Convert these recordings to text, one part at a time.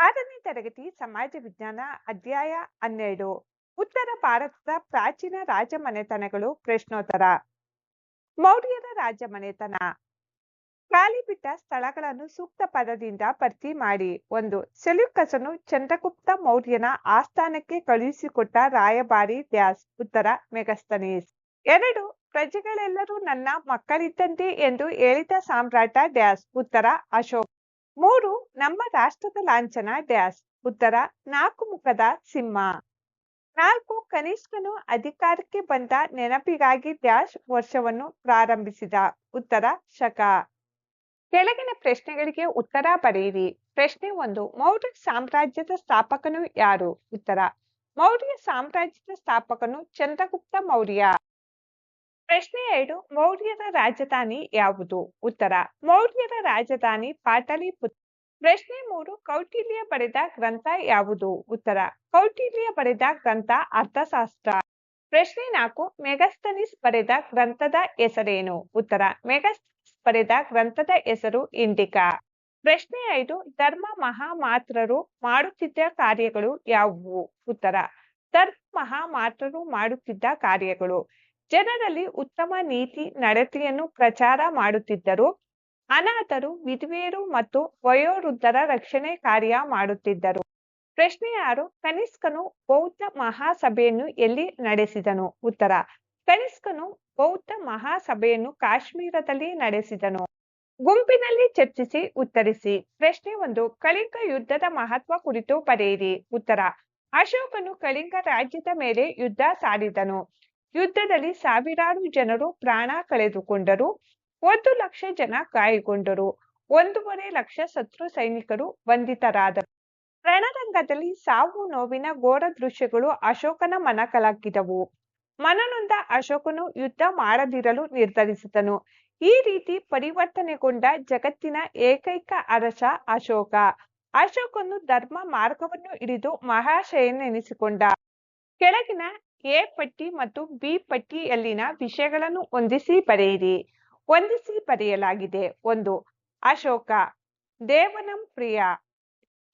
ಆರನೇ ತರಗತಿ ಸಮಾಜ ವಿಜ್ಞಾನ ಅಧ್ಯಾಯ ಹನ್ನೆರಡು. ಉತ್ತರ ಭಾರತದ ಪ್ರಾಚೀನ ರಾಜಮನೆತನಗಳು ಪ್ರಶ್ನೋತ್ತರ. ಮೌರ್ಯರ ರಾಜಮನೆತನ. ಖಾಲಿ ಬಿಟ್ಟ ಸ್ಥಳಗಳನ್ನು ಸೂಕ್ತ ಪದದಿಂದ ಭರ್ತಿ ಮಾಡಿ. ಒಂದು, ಸೆಲ್ಯುಕಸನು ಚಂದ್ರಗುಪ್ತ ಮೌರ್ಯನ ಆಸ್ಥಾನಕ್ಕೆ ಕಳುಹಿಸಿಕೊಟ್ಟ ರಾಯಭಾರಿ ಡ್ಯಾಸ್ ಉತ್ತರ ಮೆಗಸ್ತನೀಸ್ ಎರಡು, ಪ್ರಜೆಗಳೆಲ್ಲರೂ ನನ್ನ ಮಕ್ಕಳಿದ್ದಂತೆ ಎಂದು ಹೇಳಿದ ಸಾಮ್ರಾಟ ಡ್ಯಾಸ್ ಉತ್ತರ, ಅಶೋಕ್. ಮೂರು, ನಮ್ಮ ರಾಷ್ಟ್ರದ ಲಾಂಛನ ಡ್ಯಾಸ್ ಉತ್ತರ, ನಾಲ್ಕು ಮುಖದ ಸಿಂಹ. ನಾಲ್ಕು ಕನಿಷ್ಕನು ಅಧಿಕಾರಕ್ಕೆ ಬಂದ ನೆನಪಿಗಾಗಿ ಡ್ಯಾಶ್ ವರ್ಷವನ್ನು ಪ್ರಾರಂಭಿಸಿದ. ಉತ್ತರ, ಶಕ. ಕೆಳಗಿನ ಪ್ರಶ್ನೆಗಳಿಗೆ ಉತ್ತರ ಬರೆಯಿರಿ. ಪ್ರಶ್ನೆ ಒಂದು, ಮೌರ್ಯ ಸಾಮ್ರಾಜ್ಯದ ಸ್ಥಾಪಕನು ಯಾರು? ಉತ್ತರ, ಮೌರ್ಯ ಸಾಮ್ರಾಜ್ಯದ ಸ್ಥಾಪಕನು ಚಂದ್ರಗುಪ್ತ ಮೌರ್ಯ. ಪ್ರಶ್ನೆ ಎರಡು ಮೌರ್ಯರ ರಾಜಧಾನಿ ಯಾವುದು? ಉತ್ತರ ಮೌರ್ಯರ ರಾಜಧಾನಿ ಪಾಟಲಿಪುತ್ರ ಪ್ರಶ್ನೆ ಮೂರು, ಕೌಟಿಲ್ಯ ಬರೆದ ಗ್ರಂಥ ಯಾವುದು? ಉತ್ತರ, ಕೌಟಿಲ್ಯ ಬರೆದ ಗ್ರಂಥ ಅರ್ಥಶಾಸ್ತ್ರ. ಪ್ರಶ್ನೆ ನಾಲ್ಕು, ಮೆಗಸ್ತನಿಸ್ ಬರೆದ ಗ್ರಂಥದ ಹೆಸರೇನು? ಉತ್ತರ, ಮೆಗಸ್ತನಿಸ್ ಬರೆದ ಗ್ರಂಥದ ಹೆಸರು ಇಂಡಿಕಾ. ಪ್ರಶ್ನೆ ಐದು, ಧರ್ಮ ಮಹಾಮಾತ್ರರು ಮಾಡುತ್ತಿದ್ದ ಕಾರ್ಯಗಳು ಯಾವುವು? ಉತ್ತರ, ಧರ್ಮ ಮಹಾಮಾತ್ರರು ಮಾಡುತ್ತಿದ್ದ ಕಾರ್ಯಗಳು. ಜನರಲ್ಲಿ ಉತ್ತಮ ನೀತಿ ನಡತೆಯನ್ನು ಪ್ರಚಾರ ಮಾಡುತ್ತಿದ್ದರು. ಅನಾಥರು, ವಿಧವೆಯರು ಮತ್ತು ವಯೋವೃದ್ಧರ ರಕ್ಷಣೆ ಕಾರ್ಯ ಮಾಡುತ್ತಿದ್ದರು. ಪ್ರಶ್ನೆ ಆರು ಕನಿಷ್ಕನು ಬೌದ್ಧ ಮಹಾಸಭೆಯನ್ನು ಎಲ್ಲಿ ನಡೆಸಿದನು? ಉತ್ತರ, ಕನಿಷ್ಕನು ಬೌದ್ಧ ಮಹಾಸಭೆಯನ್ನು ಕಾಶ್ಮೀರದಲ್ಲಿ ನಡೆಸಿದನು. ಗುಂಪಿನಲ್ಲಿ ಚರ್ಚಿಸಿ ಉತ್ತರಿಸಿ. ಪ್ರಶ್ನೆ ಒಂದು, ಕಳಿಂಗ ಯುದ್ಧದ ಮಹತ್ವ ಕುರಿತು ಬರೆಯಿರಿ. ಉತ್ತರ, ಅಶೋಕನು ಕಳಿಂಗ ರಾಜ್ಯದ ಮೇಲೆ ಯುದ್ಧ ಸಾರಿದನು. ಯುದ್ಧದಲ್ಲಿ ಸಾವಿರಾರು ಜನರು ಪ್ರಾಣ ಕಳೆದುಕೊಂಡರು, ಒಂದು ಲಕ್ಷ ಜನ ಗಾಯಗೊಂಡರು, ಒಂದೂವರೆ ಲಕ್ಷ ಶತ್ರು ಸೈನಿಕರು ಬಂಧಿತರಾದರು ರಣರಂಗದಲ್ಲಿ ಸಾವು ನೋವಿನ ಘೋರ ದೃಶ್ಯಗಳು ಅಶೋಕನ ಮನ ಕಲಕಿದವು ಮನನೊಂದ ಅಶೋಕನು ಯುದ್ಧ ಮಾಡದಿರಲು ನಿರ್ಧರಿಸಿದನು. ಈ ರೀತಿ ಪರಿವರ್ತನೆಗೊಂಡ ಜಗತ್ತಿನ ಏಕೈಕ ಅರಸ ಅಶೋಕ. ಅಶೋಕನು ಧರ್ಮ ಮಾರ್ಗವನ್ನು ಹಿಡಿದು ಮಹಾಶಯನೆನಿಸಿಕೊಂಡ. ಕೆಳಗಿನ ಎ ಪಟ್ಟಿ ಮತ್ತು ಬಿ ಪಟ್ಟಿಯಲ್ಲಿನ ವಿಷಯಗಳನ್ನು ಹೊಂದಿಸಿ ಬರೆಯಿರಿ. ಹೊಂದಿಸಿ ಬರೆಯಲಾಗಿದೆ. ಒಂದು, ಅಶೋಕ, ದೇವನಂ ಪ್ರಿಯ.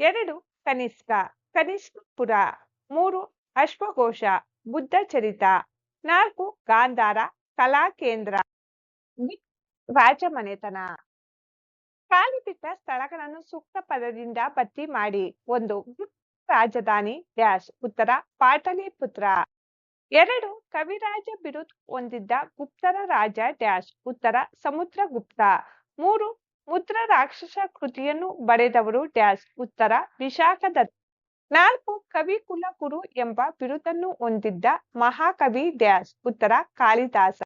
ಎರಡು ಕನಿಷ್ಕ ಕನಿಷ್ಕಪುರ ಮೂರು, ಅಶ್ವಘೋಷ, ಬುದ್ಧ ಚರಿತ. ನಾಲ್ಕು, ಗಾಂಧಾರ, ಕಲಾ ಕೇಂದ್ರ. ರಾಜಮನೆತನ. ಖಾಲಿ ಬಿಟ್ಟ ಸ್ಥಳಗಳನ್ನು ಸೂಕ್ತ ಪದದಿಂದ ಭರ್ತಿ ಮಾಡಿ. ಒಂದು, ರಾಜಧಾನಿ ಡ್ಯಾಶ್. ಉತ್ತರ, ಪಾಟಲಿಪುತ್ರ. ಎರಡು, ಕವಿರಾಜ ಬಿರುದು ಹೊಂದಿದ್ದ ಗುಪ್ತರ ರಾಜ ಡ್ಯಾಶ್, ಉತ್ತರ ಸಮುದ್ರಗುಪ್ತ. ಮೂರು, ಮುದ್ರ ರಾಕ್ಷಸ ಕೃತಿಯನ್ನು ಬರೆದವರು ಡ್ಯಾಶ್, ಉತ್ತರ ವಿಶಾಖದತ್ತ. ನಾಲ್ಕು, ಕವಿ ಕುಲಗುರು ಎಂಬ ಬಿರುದನ್ನು ಹೊಂದಿದ್ದ ಮಹಾಕವಿ ಡ್ಯಾಶ್, ಉತ್ತರ ಕಾಳಿದಾಸ.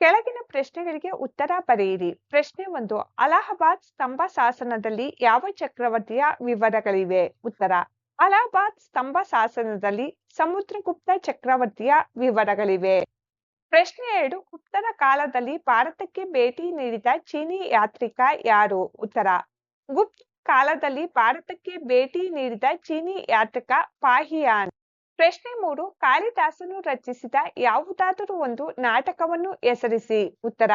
ಕೆಳಗಿನ ಪ್ರಶ್ನೆಗಳಿಗೆ ಉತ್ತರ ಬರೆಯಿರಿ. ಪ್ರಶ್ನೆ ಒಂದು, ಅಲಹಾಬಾದ್ ಸ್ತಂಭ ಶಾಸನದಲ್ಲಿ ಯಾವ ಚಕ್ರವರ್ತಿಯ ವಿವರಗಳಿವೆ? ಉತ್ತರ ಅಲಹಾಬಾದ್ ಸ್ತಂಭ ಶಾಸನದಲ್ಲಿ ಸಮುದ್ರಗುಪ್ತ ಚಕ್ರವರ್ತಿಯ ವಿವರಗಳಿವೆ. ಪ್ರಶ್ನೆ ಎರಡು ಗುಪ್ತರ ಕಾಲದಲ್ಲಿ ಭಾರತಕ್ಕೆ ಭೇಟಿ ನೀಡಿದ ಚೀನಿ ಯಾತ್ರಿಕ ಯಾರು? ಉತ್ತರ, ಗುಪ್ತ ಕಾಲದಲ್ಲಿ ಭಾರತಕ್ಕೆ ಭೇಟಿ ನೀಡಿದ ಚೀನಿ ಯಾತ್ರಿಕ ಪಾಹಿಯಾನ್. ಪ್ರಶ್ನೆ ಮೂರು, ಕಾಳಿದಾಸನು ರಚಿಸಿದ ಯಾವುದಾದರೂ ಒಂದು ನಾಟಕವನ್ನು ಹೆಸರಿಸಿ? ಉತ್ತರ,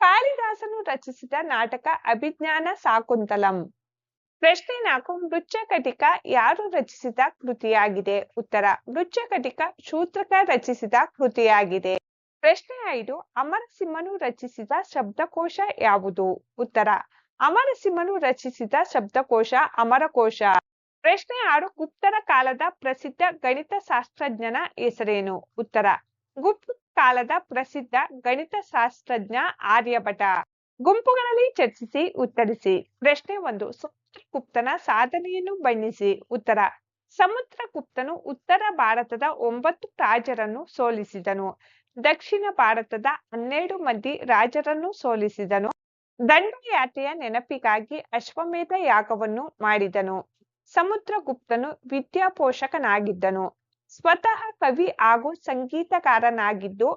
ಕಾಳಿದಾಸನು ರಚಿಸಿದ ನಾಟಕ ಅಭಿಜ್ಞಾನ ಶಾಕುಂತಲಂ ಪ್ರಶ್ನೆ ನಾಲ್ಕು ಮೃಚ್ಛಕಟಿಕ ಯಾರು ರಚಿಸಿದ ಕೃತಿಯಾಗಿದೆ? ಉತ್ತರ ಮೃಚ್ಛಕಟಿಕ ಶೂತ್ರಕ ರಚಿಸಿದ ಕೃತಿಯಾಗಿದೆ. ಪ್ರಶ್ನೆ ಐದು, ಅಮರಸಿಂಹನು ರಚಿಸಿದ ಶಬ್ದಕೋಶ ಯಾವುದು? ಉತ್ತರ, ಅಮರಸಿಂಹನು ರಚಿಸಿದ ಶಬ್ದಕೋಶ ಅಮರಕೋಶ. ಪ್ರಶ್ನೆ ಆರು, ಗುಪ್ತರ ಕಾಲದ ಪ್ರಸಿದ್ಧ ಗಣಿತ ಶಾಸ್ತ್ರಜ್ಞನ ಹೆಸರೇನು? ಉತ್ತರ, ಗುಪ್ತ ಕಾಲದ ಪ್ರಸಿದ್ಧ ಗಣಿತ ಶಾಸ್ತ್ರಜ್ಞ ಆರ್ಯಭಟ. ಗುಂಪುಗಳಲ್ಲಿ ಚರ್ಚಿಸಿ, ಉತ್ತರಿಸಿ. ಪ್ರಶ್ನೆ ಒಂದು ಸಮುದ್ರಗುಪ್ತನ ಸಾಧನೆಯನ್ನು ಬಣ್ಣಿಸಿ, ಉತ್ತರ. ಸಮುದ್ರಗುಪ್ತನು ಉತ್ತರ ಭಾರತದ ಒಂಬತ್ತು ರಾಜರನ್ನು ಸೋಲಿಸಿದನು. ದಕ್ಷಿಣ ಭಾರತದ ಹನ್ನೆರಡು ಮಂದಿ ರಾಜರನ್ನು ಸೋಲಿಸಿದನು. ದಂಡಯಾತ್ರೆಯ ನೆನಪಿಗಾಗಿ ಅಶ್ವಮೇಧ ಯಾಗವನ್ನು ಮಾಡಿದನು. ಸಮುದ್ರಗುಪ್ತನು ವಿದ್ಯಾಪೋಷಕನಾಗಿದ್ದನು. ಸ್ವತಃ ಕವಿ ಹಾಗೂ ಸಂಗೀತಕಾರನಾಗಿದ್ದು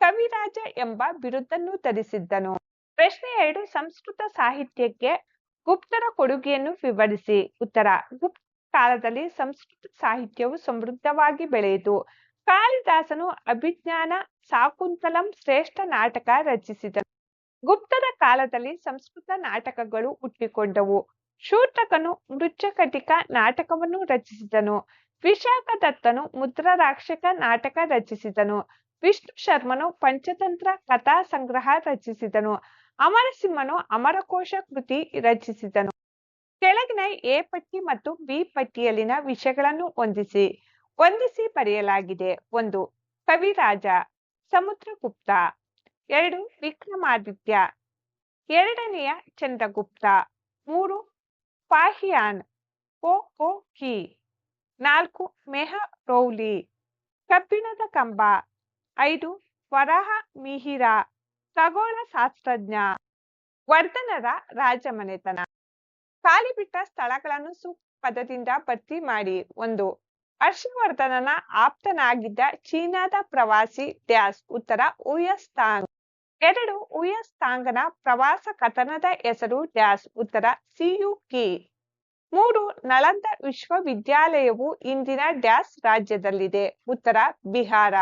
ಕವಿರಾಜ ಎಂಬ ಬಿರುದನ್ನು ಧರಿಸಿದ್ದನು. ಪ್ರಶ್ನೆ ಎರಡು, ಸಂಸ್ಕೃತ ಸಾಹಿತ್ಯಕ್ಕೆ ಗುಪ್ತರ ಕೊಡುಗೆಯನ್ನು ವಿವರಿಸಿ. ಉತ್ತರ, ಗುಪ್ತ ಕಾಲದಲ್ಲಿ ಸಂಸ್ಕೃತ ಸಾಹಿತ್ಯವು ಸಮೃದ್ಧವಾಗಿ ಬೆಳೆಯಿತು. ಕಾಳಿದಾಸನು ಅಭಿಜ್ಞಾನ ಶಾಕುಂತಲಂ ಶ್ರೇಷ್ಠ ನಾಟಕ ರಚಿಸಿದನು. ಗುಪ್ತರ ಕಾಲದಲ್ಲಿ ಸಂಸ್ಕೃತ ನಾಟಕಗಳು ಹುಟ್ಟಿಕೊಂಡವು. ಶೂಟಕನು ಮೃಚ್ಛಕಟಿಕ ನಾಟಕವನ್ನು ರಚಿಸಿದನು. ವಿಶಾಖದತ್ತನು ಮುದ್ರಾರಾಕ್ಷಕ ನಾಟಕ ರಚಿಸಿದನು. ವಿಷ್ಣು ಶರ್ಮನು ಪಂಚತಂತ್ರ ಕಥಾ ಸಂಗ್ರಹ ರಚಿಸಿದನು. ಅಮರಸಿಂಹನು ಅಮರಕೋಶ ಕೃತಿ ರಚಿಸಿದನು. ಕೆಳಗಿನ ಎ ಪಟ್ಟಿ ಮತ್ತು ಬಿ ಪಟ್ಟಿಯಲ್ಲಿನ ವಿಷಯಗಳನ್ನು ಹೊಂದಿಸಿ ಹೊಂದಿಸಿ ಬರೆಯಲಾಗಿದೆ. ಒಂದು, ಕವಿರಾಜ, ಸಮುದ್ರಗುಪ್ತ. ಎರಡು, ವಿಕ್ರಮಾದಿತ್ಯ. ಎರಡನೆಯ, ಚಂದ್ರಗುಪ್ತ. ಮೂರು, ಪಾಹಿಯಾನ್. ಓ ಓ, ಕಿ. ನಾಲ್ಕು, ಮೆಹರೌಲಿ. ಕಬ್ಬಿಣದ ಕಂಬ. ಐದು, ವರಾಹ ಮಿಹಿರ. ಖಗೋಳ ಶಾಸ್ತ್ರಜ್ಞ ವರ್ಧನರ ರಾಜಮನೆತನ. ಖಾಲಿ ಬಿಟ್ಟ ಸ್ಥಳಗಳನ್ನು ಸೂಕ್ತ ಪದದಿಂದ ಭರ್ತಿ ಮಾಡಿ. ಒಂದು, ಹರ್ಷವರ್ಧನನ ಆಪ್ತನಾಗಿದ್ದ ಚೀನಾದ ಪ್ರವಾಸಿ ಡ್ಯಾಸ್, ಉತ್ತರ ಉಯಸ್ತಾಂಗ್. ಎರಡು, ಉಯಸ್ತಾಂಗನ ಪ್ರವಾಸ ಕಥನದ ಹೆಸರು ಡ್ಯಾಸ್, ಉತ್ತರ ಸಿಯುಕಿ ಮೂರು, ನಳಂದ ವಿಶ್ವವಿದ್ಯಾಲಯವು ಇಂದಿನ ಡ್ಯಾಸ್ ರಾಜ್ಯದಲ್ಲಿದೆ. ಉತ್ತರ ಬಿಹಾರ.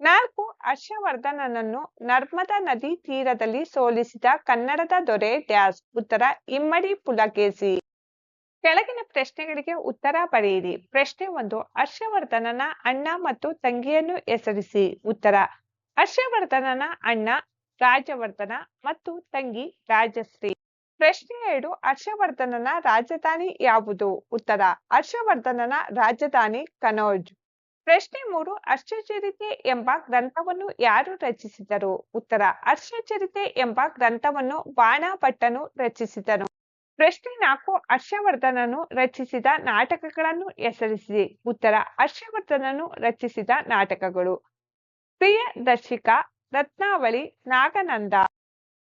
ನಾಲ್ಕು ಹರ್ಷವರ್ಧನನನ್ನು ನರ್ಮದಾ ನದಿ ತೀರದಲ್ಲಿ ಸೋಲಿಸಿದ ಕನ್ನಡದ ದೊರೆ ಡ್ಯಾಸ್, ಉತ್ತರ ಇಮ್ಮಡಿ ಪುಲಕೇಸಿ ಕೆಳಗಿನ ಪ್ರಶ್ನೆಗಳಿಗೆ ಉತ್ತರ ಬರೆಯಿರಿ ಪ್ರಶ್ನೆ ಒಂದು, ಹರ್ಷವರ್ಧನನ ಅಣ್ಣ ಮತ್ತು ತಂಗಿಯನ್ನು ಹೆಸರಿಸಿ. ಉತ್ತರ, ಹರ್ಷವರ್ಧನನ ಅಣ್ಣ ರಾಜವರ್ಧನ ಮತ್ತು ತಂಗಿ ರಾಜಶ್ರೀ. ಪ್ರಶ್ನೆ ಎರಡು, ಹರ್ಷವರ್ಧನನ ರಾಜಧಾನಿ ಯಾವುದು? ಉತ್ತರ, ಹರ್ಷವರ್ಧನನ ರಾಜಧಾನಿ ಕನೌಜ್. ಪ್ರಶ್ನೆ ಮೂರು ಹರ್ಷಚರಿತೆ ಎಂಬ ಗ್ರಂಥವನ್ನು ಯಾರು ರಚಿಸಿದರು? ಉತ್ತರ ಹರ್ಷಚರಿತೆ ಎಂಬ ಗ್ರಂಥವನ್ನು ಬಾಣಭಟ್ಟನು ರಚಿಸಿದನು. ಪ್ರಶ್ನೆ ನಾಲ್ಕು, ಹರ್ಷವರ್ಧನನು ರಚಿಸಿದ ನಾಟಕಗಳನ್ನು ಹೆಸರಿಸಿ. ಉತ್ತರ, ಹರ್ಷವರ್ಧನನು ರಚಿಸಿದ ನಾಟಕಗಳು. ಪ್ರಿಯದರ್ಶಿಕ ರತ್ನಾವಳಿ, ನಾಗನಂದ.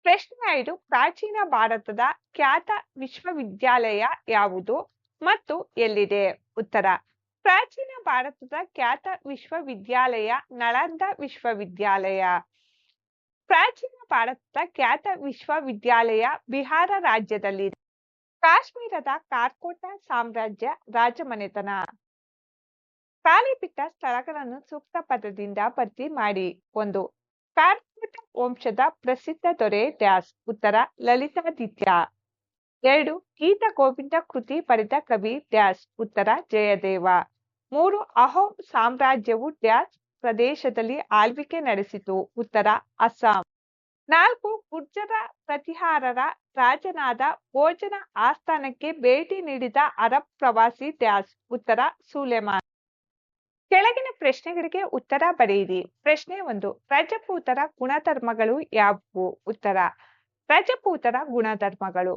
ಪ್ರಶ್ನೆ ಐದು, ಪ್ರಾಚೀನ ಭಾರತದ ಖ್ಯಾತ ವಿಶ್ವವಿದ್ಯಾಲಯ ಯಾವುದು ಮತ್ತು ಎಲ್ಲಿದೆ? ಉತ್ತರ ಪ್ರಾಚೀನ ಭಾರತದ ಖ್ಯಾತ ವಿಶ್ವವಿದ್ಯಾಲಯ ನಳಂದ ವಿಶ್ವವಿದ್ಯಾಲಯ. ಪ್ರಾಚೀನ ಭಾರತದ ಖ್ಯಾತ ವಿಶ್ವವಿದ್ಯಾಲಯ ಬಿಹಾರ ರಾಜ್ಯದಲ್ಲಿದೆ. ಕಾಶ್ಮೀರದ ಕಾರ್ಕೋಟ ಸಾಮ್ರಾಜ್ಯ ರಾಜಮನೆತನ. ಖಾಲಿ ಬಿಟ್ಟ ಸ್ಥಳಗಳನ್ನು ಸೂಕ್ತ ಪದದಿಂದ ಭರ್ತಿ ಮಾಡಿ. ಒಂದು, ಕಾರ್ಕೋಟ ವಂಶದ ಪ್ರಸಿದ್ಧ ದೊರೆ ಡ್ಯಾಸ್, ಉತ್ತರ ಲಲಿತಾದಿತ್ಯ. ಎರಡು, ಗೀತ ಗೋವಿಂದ ಕೃತಿ ಬರೆದ ಕವಿ ಡ್ಯಾಸ್, ಉತ್ತರ ಜಯದೇವ. ಮೂರು ಅಹೋಂ ಸಾಮ್ರಾಜ್ಯವು ಡ್ಯಾಸ್ ಪ್ರದೇಶದಲ್ಲಿ ಆಳ್ವಿಕೆ ನಡೆಸಿತು. ಉತ್ತರ, ಅಸ್ಸಾಂ. ನಾಲ್ಕು, ಗುರ್ಜರ ಪ್ರತಿಹಾರರ ರಾಜನಾದ ಭೋಜನ ಆಸ್ಥಾನಕ್ಕೆ ಭೇಟಿ ನೀಡಿದ ಅರಬ್ ಪ್ರವಾಸಿ ಡ್ಯಾಸ್ ಉತ್ತರ, ಸುಲೆಮಾನ್. ಕೆಳಗಿನ ಪ್ರಶ್ನೆಗಳಿಗೆ ಉತ್ತರ ಬರೆಯಿರಿ. ಪ್ರಶ್ನೆ ಒಂದು ರಜಪೂತರ ಗುಣಧರ್ಮಗಳು ಯಾವುವು? ಉತ್ತರ ರಜಪೂತರ ಗುಣಧರ್ಮಗಳು.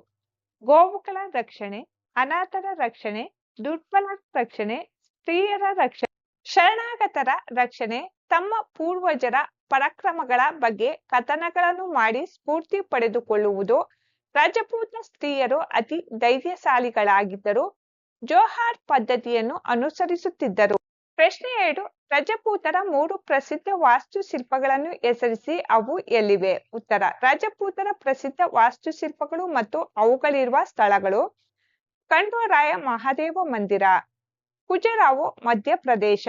ಗೋವುಗಳ ರಕ್ಷಣೆ, ಅನಾಥರ ರಕ್ಷಣೆ, ದುರ್ಬಲ ರಕ್ಷಣೆ ಸ್ತ್ರೀಯರ ರಕ್ಷಣೆ ಶರಣಾಗತರ ರಕ್ಷಣೆ, ತಮ್ಮ ಪೂರ್ವಜರ ಪರಾಕ್ರಮಗಳ ಬಗ್ಗೆ ಕಥನಗಳನ್ನು ಮಾಡಿ ಸ್ಫೂರ್ತಿ ಪಡೆದುಕೊಳ್ಳುವುದು, ರಜಪೂತ ಸ್ತ್ರೀಯರು ಅತಿ ಧೈರ್ಯಶಾಲಿಗಳಾಗಿದ್ದರು, ಜೋಹಾರ್ ಪದ್ಧತಿಯನ್ನು ಅನುಸರಿಸುತ್ತಿದ್ದರು. ಪ್ರಶ್ನೆ ಎರಡು, ರಜಪೂತರ ಮೂರು ಪ್ರಸಿದ್ಧ ವಾಸ್ತುಶಿಲ್ಪಗಳನ್ನು ಹೆಸರಿಸಿ ಅವು ಎಲ್ಲಿವೆ? ಉತ್ತರ, ರಜಪೂತರ ಪ್ರಸಿದ್ಧ ವಾಸ್ತುಶಿಲ್ಪಗಳು ಮತ್ತು ಅವುಗಳಿರುವ ಸ್ಥಳಗಳು ಖಂಡ್ವರಾಯ ಮಹಾದೇವ ಮಂದಿರ. ಖುಜರಾಹೋ ಮಧ್ಯಪ್ರದೇಶ,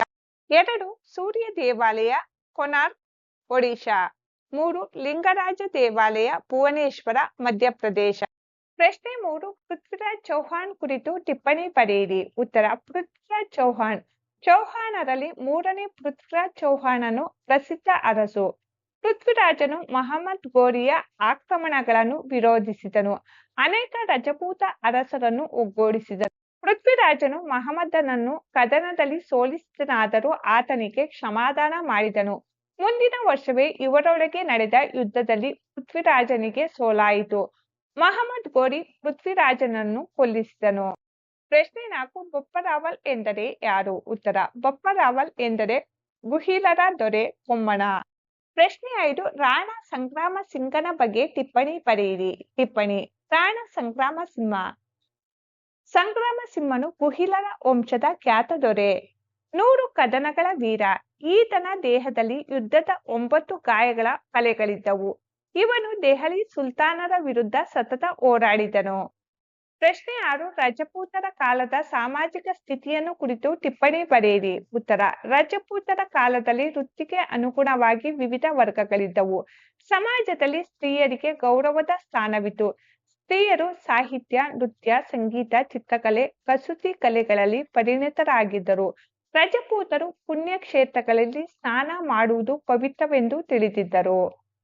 ಎರಡು ಸೂರ್ಯ ದೇವಾಲಯ, ಕೊನಾರ್ಕ್, ಒಡಿಶಾ, ಮೂರು ಲಿಂಗರಾಜ ದೇವಾಲಯ, ಭುವನೇಶ್ವರ, ಮಧ್ಯಪ್ರದೇಶ. ಪ್ರಶ್ನೆ ಮೂರು, ಪೃಥ್ವಿರಾಜ್ ಚೌಹಾಣ್ ಕುರಿತು ಟಿಪ್ಪಣಿ ಪಡೆಯಿರಿ. ಉತ್ತರ, ಪೃಥ್ವಿರಾಜ್ ಚೌಹಾಣ್. ಚೌಹಾಣರಲ್ಲಿ ಮೂರನೇ ಪೃಥ್ವಿರಾಜ್ ಚೌಹಾಣನು ಪ್ರಸಿದ್ಧ ಅರಸು. ಪೃಥ್ವಿರಾಜನು ಮಹಮ್ಮದ್ ಗೋರಿಯ ಆಕ್ರಮಣಗಳನ್ನು ವಿರೋಧಿಸಿದನು. ಅನೇಕ ರಜಪೂತ ಅರಸರನ್ನು ಒಗ್ಗೂಡಿಸಿದನು ಪೃಥ್ವಿರಾಜನು ಮಹಮ್ಮದನನ್ನು ಕದನದಲ್ಲಿ ಸೋಲಿಸಿದನಾದರೂ ಆತನಿಗೆ ಕ್ಷಮಾದಾನ ಮಾಡಿದನು. ಮುಂದಿನ ವರ್ಷವೇ ಇವರೊಳಗೆ ನಡೆದ ಯುದ್ಧದಲ್ಲಿ ಪೃಥ್ವಿರಾಜನಿಗೆ ಸೋಲಾಯಿತು. ಮಹಮ್ಮದ್ ಗೋರಿ ಪೃಥ್ವಿರಾಜನನ್ನು ಕೊಲ್ಲಿಸಿದನು. ಪ್ರಶ್ನೆ ನಾಲ್ಕು, ಬೊಪ್ಪರಾವಲ್ ಎಂದರೆ ಯಾರು? ಉತ್ತರ, ಬೊಪ್ಪರಾವಲ್ ಎಂದರೆ ಗುಹಿಲರ ದೊರೆ ಕೊಮ್ಮಣ ಪ್ರಶ್ನೆ ಐದು, ರಾಣ ಸಂಗ್ರಾಮ ಸಿಂಗನ ಬಗ್ಗೆ ಟಿಪ್ಪಣಿ ಬರೆಯಿರಿ. ಟಿಪ್ಪಣಿ, ರಾಣ ಸಂಗ್ರಾಮ ಸಿಂಹ. ಸಂಗ್ರಾಮ ಸಿಂಹನು ಕುಹಿಲರ ವಂಶದ ಖ್ಯಾತ ದೊರೆ. ನೂರು ಕದನಗಳ ವೀರ. ಈತನ ದೇಹದಲ್ಲಿ ಯುದ್ಧದ ಒಂಬತ್ತು ಗಾಯಗಳ ಕಲೆಗಳಿದ್ದವು. ಇವನು ದೆಹಲಿ ಸುಲ್ತಾನರ ವಿರುದ್ಧ ಸತತ ಹೋರಾಡಿದನು. ಪ್ರಶ್ನೆ ಆರು, ರಜಪೂತರ ಕಾಲದ ಸಾಮಾಜಿಕ ಸ್ಥಿತಿಯನ್ನು ಕುರಿತು ಟಿಪ್ಪಣಿ ಬರೆಯಿರಿ. ಉತ್ತರ, ರಜಪೂತರ ಕಾಲದಲ್ಲಿ ವೃತ್ತಿಗೆ ಅನುಗುಣವಾಗಿ ವಿವಿಧ ವರ್ಗಗಳಿದ್ದವು. ಸಮಾಜದಲ್ಲಿ ಸ್ತ್ರೀಯರಿಗೆ ಗೌರವದ ಸ್ಥಾನವಿತ್ತು. ಸ್ತ್ರೀಯರು ಸಾಹಿತ್ಯ ನೃತ್ಯ ಸಂಗೀತ ಚಿತ್ರಕಲೆ ಕಸೂತಿ ಕಲೆಗಳಲ್ಲಿ ಪರಿಣಿತರಾಗಿದ್ದರು. ರಜಪೂತರು ಪುಣ್ಯಕ್ಷೇತ್ರಗಳಲ್ಲಿ ಸ್ನಾನ ಮಾಡುವುದು ಪವಿತ್ರವೆಂದು ತಿಳಿದಿದ್ದರು.